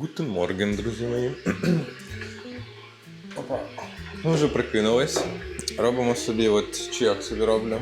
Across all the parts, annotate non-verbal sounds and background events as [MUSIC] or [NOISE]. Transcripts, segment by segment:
Гутен Морген, друзі мої. Опа. Ми вже прикинулись. Робимо собі, от чи як собі роблю.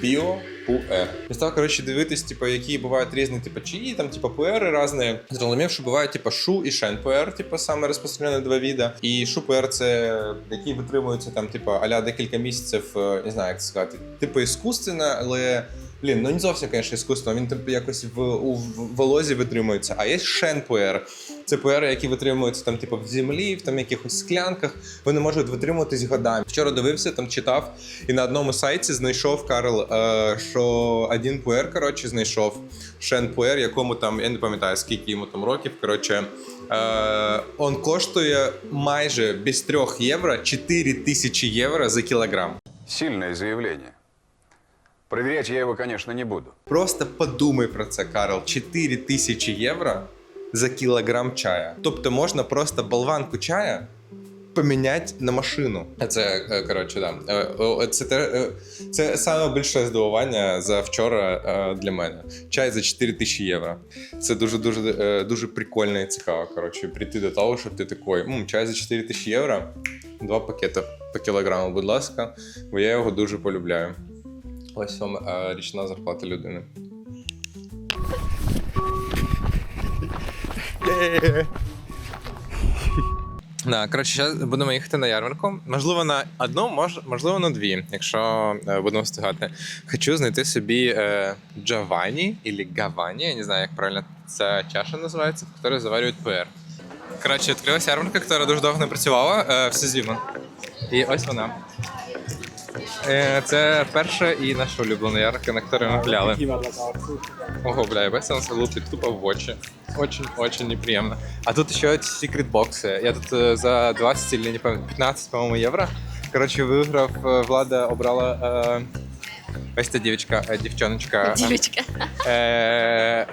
Біо пуер. Я став, коротше, дивитись, типу, які бувають різні, типу, чаї, там, типу, пуери різні. Зрозумів, що бувають, типу, шу і шен пуер, типу, саме розпространені два віда. І шу пуер це які витримуються там, типу, аля декілька місяців, е, не знаю, як це сказати, типу, іскусственно, але. Блін, ну не зовсім, звісно, іскусство. Він типу якось в у волозі витримується. А є шен пуер. Це пуери, які витримуються там, типу, в землі, в там якихось склянках. Вони можуть витримуватись годами. Вчора дивився, там читав, і на одному сайті знайшов Карл, е, що один пуер, коротше, знайшов шен пуер, якому там, я не пам'ятаю, скільки йому там років. Коротше, е, он коштує майже без 3 євро 4 тисячі євро за кілограм. Сильное заявление. Проверять я его, конечно, не буду. Просто подумай про це, Карл. 4 тисячі євро за кілограм чая. Тобто можна просто болванку чая поміняти на машину. Це е, коротше, да. Е, Це, те, е, це саме більше здивування за вчора для мене. Чай за 4 тисячі євро. Це дуже дуже дуже прикольно і цікаво. Коротше, прийти до того, щоб ти такий, «М, чай за 4 тисячі євро. Два пакети по кілограму, будь ласка, бо я його дуже полюбляю. Ось вам е, річна зарплата людини. [LAUGHS] Да, коротше, зараз будемо їхати на ярмарку. Можливо, на одну, мож, можливо, на дві, якщо е, будемо встигати. Хочу знайти собі е, Джованні або Гавані, я не знаю, як правильно ця чаша називається, в якій заварюють пуер. Коротше, відкрилася ярмарка, яка дуже довго не працювала е, в сезону. І ось вона. Е, Це перша і наша улюблена ярмарка, на яку ми гуляли. Ого, бля, я весело нас лупить тупо в очі. Очень, очень неприємно. А тут ще ці секрет бокси. Я тут е, за 20 или не пам'ятаю, 15, по-моєму, євро. Коротше, виграв, е, влада обрала. Е, ось ця дівчинка, е, дівчоночка. е, Девочка. э,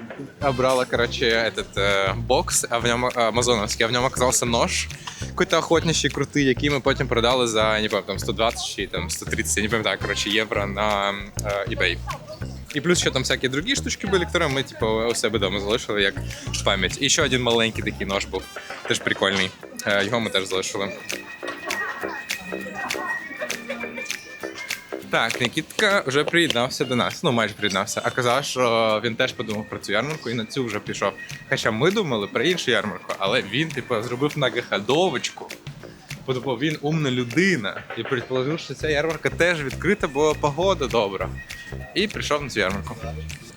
обрала, короче, этот э, бокс, а в ньому э, амазоновський, а в ньому оказався нож. Какой-то охотничий крутий, який ми потім продали за не пам'ятаю, там 120 чи там 130, я не пам'ятаю, коротше, євро на э, eBay. І плюс ще там всякі другі штучки були, які ми типу, у себе вдома залишили як пам'ять. І ще один маленький такий нож був, теж прикольний. Е, Його ми теж залишили. Так, Нікітка вже приєднався до нас. Ну, майже приєднався. А казав, що він теж подумав про цю ярмарку і на цю вже пішов. Хоча ми думали про іншу ярмарку, але він, типу, зробив многоходовочку. Бо типу, він умна людина і предположив, що ця ярмарка теж відкрита, бо погода добра. І прийшов на цю ярмарку.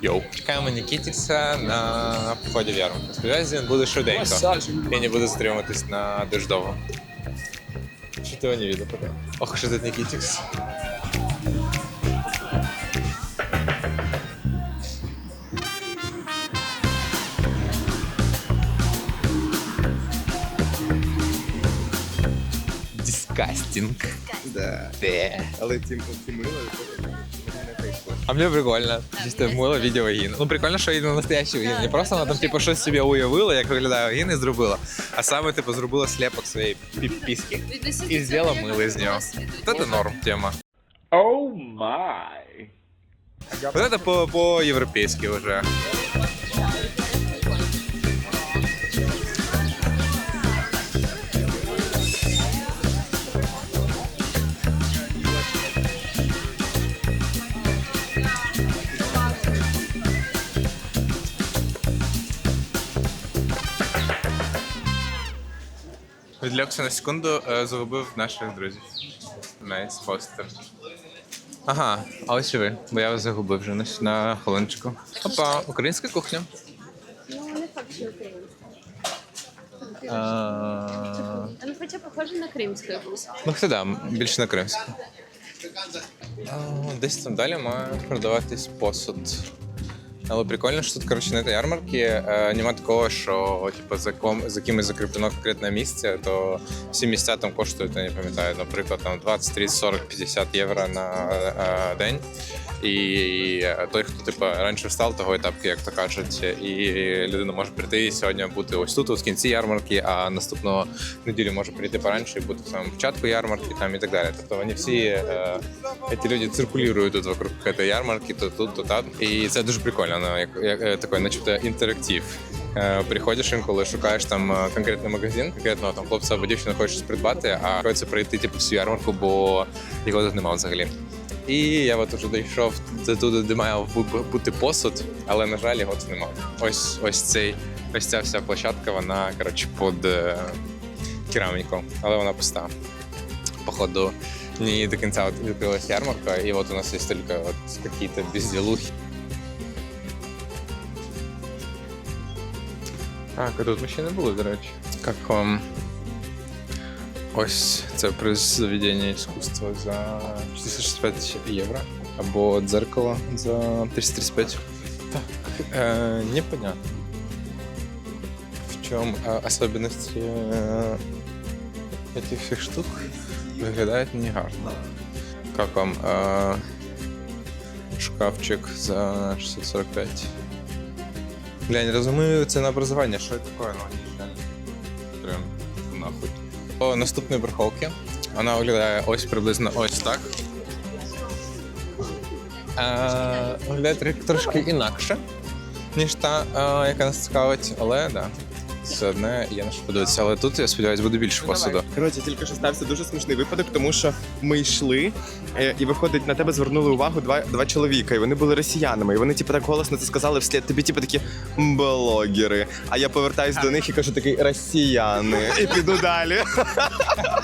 Йоу. Чекаємо Нікітікса на вході в ярмарку. Сподіваюся, він буде швиденько. І не буде затримуватись на дуже довго. Що ти не пока? Ох, що тут Нікітікс. Дискастинг. Да. Де. Але ці, ці мило, а мне прикольно. Чисто мило відео вагіну. Ну прикольно, що її настоящий вагін. Не просто вона там типу щось собі уявила, як виглядає вагін і зробила. А саме типу зробила слепок своєї піпіски. І зробила мило з нього. Вот это норм тема. Oh my. Вот это по- по-європейськи вже. Відлякся на секунду, е, загубив наших друзів. Найс, постер. Ага, а ось і ви, бо я вас загубив вже на, хвилиночку. Опа, українська кухня. Ну, не факт, що українська. А, Ну, хоча похоже на кримську якусь. ну, хто да, більше на кримську. А, Десь там далі має продаватись посуд. Але прикольно, що тут, коротше, на цій ярмарці е, нема такого, що типу, за, ком, за кимось закріплено конкретне місце, то всі місця там коштують, я не пам'ятаю, наприклад, там 20, 30, 40, 50 євро на е, день. І той, хто типу, раніше встав, того етапки, як то кажуть, і людина може прийти і сьогодні бути ось тут, ось в кінці ярмарки, а наступного неділі може прийти пораніше і бути в самому початку ярмарки там і так далі. Тобто вони всі е, ці люди циркулюють тут вокруг цієї ярмарки, то тут, то там. І це дуже прикольно, ну, як, е, такий, начебто, інтерактив. Е, Приходиш інколи, шукаєш там е, конкретний магазин, конкретного там хлопця або дівчину хочеш придбати, а хочеться прийти типу всю ярмарку, бо його тут немає взагалі. І я от уже дійшов до туди, де має бути посуд, але на жаль, його тут немає. Ось ось цей, ось ця вся площадка, вона коротше під кераміку, але вона пуста. Походу, не до кінця от відкрилась ярмарка, і от у нас є тільки от какие-то безділухи. Так, а тут ми ще не були, до речі. Як вам? Ось це приз заведення іскусства за 465 євро. Або дзеркало за 335. Так, е, непонятно. В чому е, особенность е, этих всіх штук виглядає не гарно. Как вам е, шкафчик за 645? Бля, не розумію це на образування, що це таке, ну вони ж прям нахуй. О, наступної верховки. вона виглядає ось приблизно ось так. Е, виглядає трошки інакше, ніж та, е, яка нас цікавить, але да. Все одне є на що подивитися. Але тут, я сподіваюся, буде більше посуду. Коротше, тільки що стався дуже смішний випадок, тому що ми йшли, е, і виходить, на тебе звернули увагу два, два чоловіка, і вони були росіянами. І вони, типу, так голосно це сказали вслід тобі, типу, такі блогери. А я повертаюсь до них і кажу такий росіяни. І піду далі.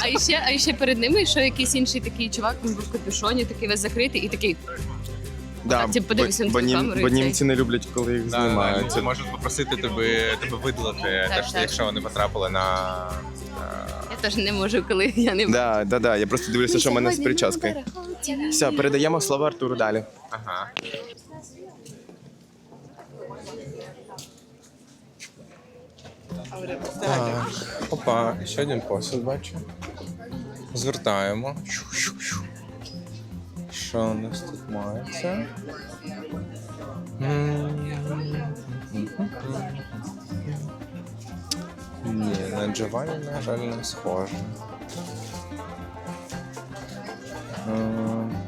А ще, а ще перед ними йшов якийсь інший такий чувак, він був в капюшоні, такий весь закритий, і такий. Да, типу, подивися на бо, нім- камеру бо німці не люблять, коли їх знімають. Це можуть попросити тебе, тебе видалити, Так, теж, так. якщо вони потрапили на. Я теж не можу, коли я не Да, да, да. Я просто дивлюся, що в мене з прическою. Все, передаємо слово Артуру далі. Ага. Так, Опа, ще один посуд бачу. Звертаємо. Щу-щу-щу. Що у нас тут мається? Ні, на Джованні, на жаль, не схоже.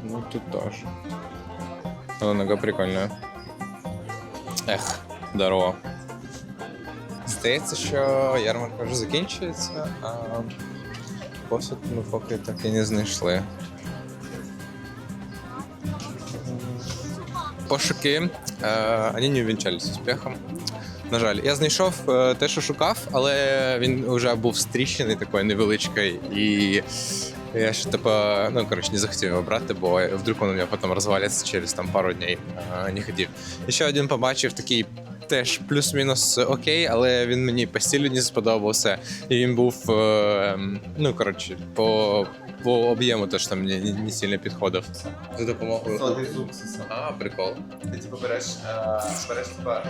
Ну, тут тоже. Но нога прикольная. Ех, здорово. Здається, що ярмарка вже закінчується, а посуд ми поки так і не знайшли. Пошуки е, не увінчались успіхом. На жаль, я знайшов е, те, що шукав, але він вже був стріщений такою невеличкою, і я ще типа, ну коротше, не захотів його брати, бо вдруг він у мене потім розваляться через там пару днів. Е, не хотів. І ще один побачив такий. Теж плюс-мінус окей, але він мені по стилю не сподобався. І він був, е, ну коротше, по, по об'єму теж там не, не, не сильно підходив. За допомогою. Соди з уксусом. А, прикол. Ти типу береш, е, береш типа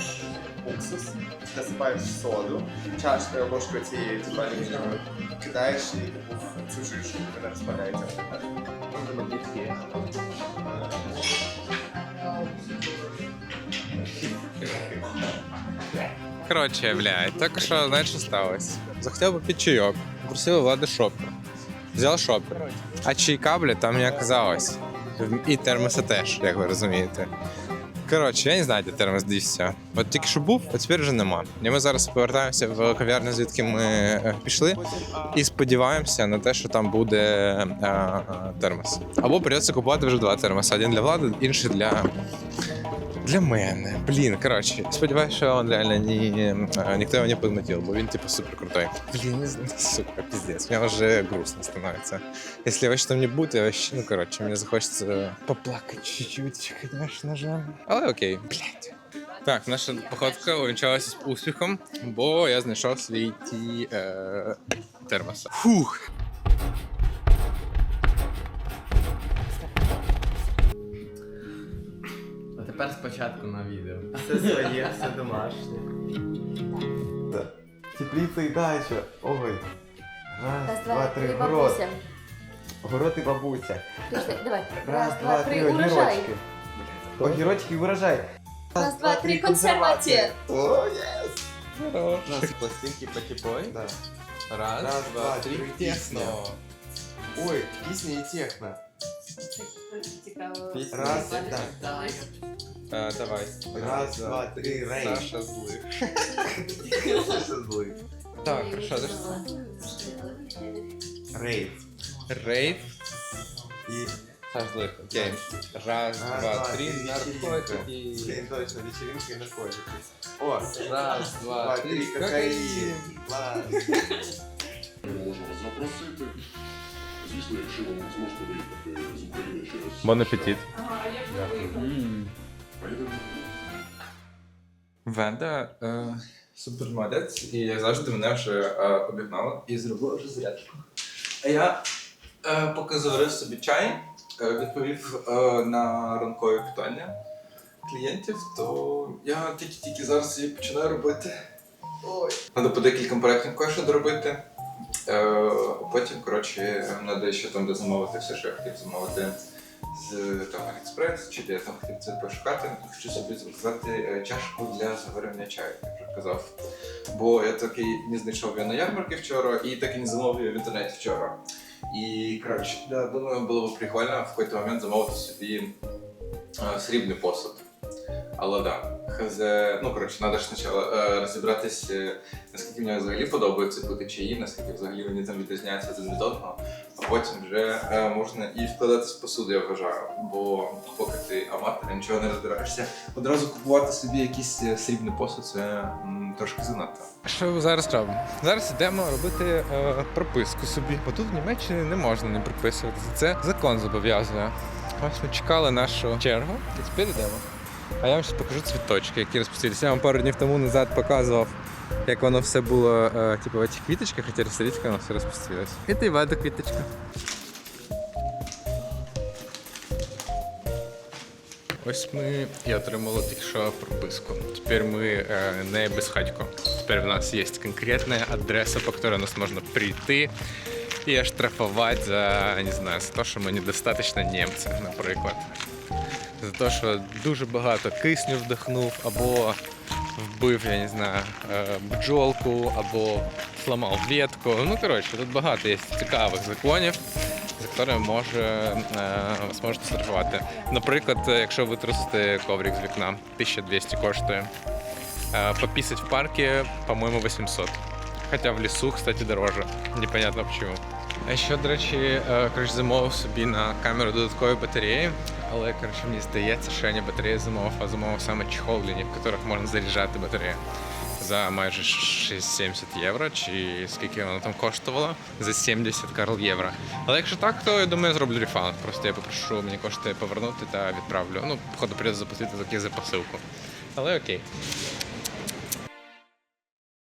уксус, насипаєш соду, чашкою ложкою цієї типу алюмінієвої, кидаєш і типу цю жижу, вона розпадається. Коротше, блядь, так що, знаєш, сталося? Захотів би під чайок. Просив влади шопер. Взяв шопер. А чайка, блядь, там не оказалось. І термоса теж, як ви розумієте. Коротше, я не знаю, де термос дівся. От тільки що був, а тепер вже нема. І ми зараз повертаємося в кав'ярню, звідки ми е, пішли, і сподіваємося на те, що там буде е, е, термос. Або придеться купувати вже два термоси: один для влади, інший для для мене. Блін, коротше, сподіваюся, що він реально ні, ніхто його не подметил, бо він типу супер крутой. Блін, сука, пиздец. Мне вже грустно становится. Если вообще там не я вообще, ну коротше, мені захочеться поплакати чуть-чуть, конечно же. Але окей, блядь. Так, наша походка увінчалася успіхом, бо я знайшов свій ті е, термоса. Фух. Тепер спочатку на відео. Все своє, все домашнє. Тепліця і дача. Ой. Раз, два, три, город. Город і бабуся. Давай. Раз, два, три, огірочки. Огірочки і урожай. Раз, два, три, консервація. О, єс! Хорош. У нас пластинки потіпой. Да. Раз, Раз, два, три, тесно. Ой, пісня і техно. [LAUGHS] Цікаво. Раз, Давай. Е, давай. Раз, два, три, рейс. Саша злих. Саша злий. Так, що ж? Рейв. Рейв. І Саш злих. Окей. Раз, Раз, два, два, три. три, Наркотики. Блін, точно, вечеринки і наркотики. О, Раз, два, три. кокаїн. Клас. Бон апетит. Венда е, супер молодець, і як завжди мене вже е, обігнала і зробила вже зарядку. А я, е, поки заварив собі чай, е, відповів е, на ранкові питання клієнтів, то я тільки-тільки зараз її починаю робити. Ой. Треба по декільком проєктам кое-що доробити. Е, потім, коротше, треба ще там дозамовити все, що я хотів замовити з там Aliexpress, чи де я там хотів це пошукати. Хочу собі заказати е, чашку для заварення чаю, як вже казав. Бо я таки не знайшов його на ярмарці вчора і так і не замовив його в інтернеті вчора. І коротше, я думаю, було б прикольно в якийсь момент замовити собі е, срібний посуд. Але да, хз, ну коротше, треба ж спочатку е, розібратись, е, наскільки мені взагалі подобається пити чаї, наскільки взагалі вони там відрізняються один від одного, а потім вже е, можна і вкладатись в посуду, я вважаю. Бо поки ти аматор, нічого не розбираєшся, одразу купувати собі якийсь е, срібний посуд це м, трошки занадто. Що зараз робимо? Зараз йдемо робити е, прописку собі. Бо тут в Німеччині не можна не прописуватися. Це закон зобов'язує. Ось ми чекали нашу чергу і тепер йдемо. А я вам ще покажу цвіточки, які розпустилися. Я вам пару днів тому назад показував, як воно все було, е, типу, в цих квіточках, а через річка воно все розпустилось. І ти вода квіточка. Ось ми і отримали тільки що прописку. Тепер ми е, не безхатько. Тепер в нас є конкретна адреса, по якій нас можна прийти і оштрафувати за, не знаю, за те, що ми недостатньо німці, наприклад те, що дуже багато кисню вдихнув, або вбив, я не знаю, е, бджолку, або зламав ветку. Ну, коротше, тут багато є цікавих законів, за якими може, е, вас можуть штрафувати. Наприклад, якщо ви трусите коврик з вікна, 1200 коштує. Е, Пописать в парке, по-моему, 800. Хотя в лісу, кстати, дороже. Непонятно почему. А ще, до речі, е, коротше, замовив собі на камеру додаткові батареї, але коротше, мені здається, що я не батареї замовив, а замовив саме чехолені, в яких можна заряджати батареї. За майже 6-70 євро, чи скільки воно там коштувало? За 70 карл євро. Але якщо так, то я думаю, я зроблю рефанд. Просто я попрошу мені кошти повернути та відправлю. Ну, походу, прийдеться заплатити за посилку. Але окей.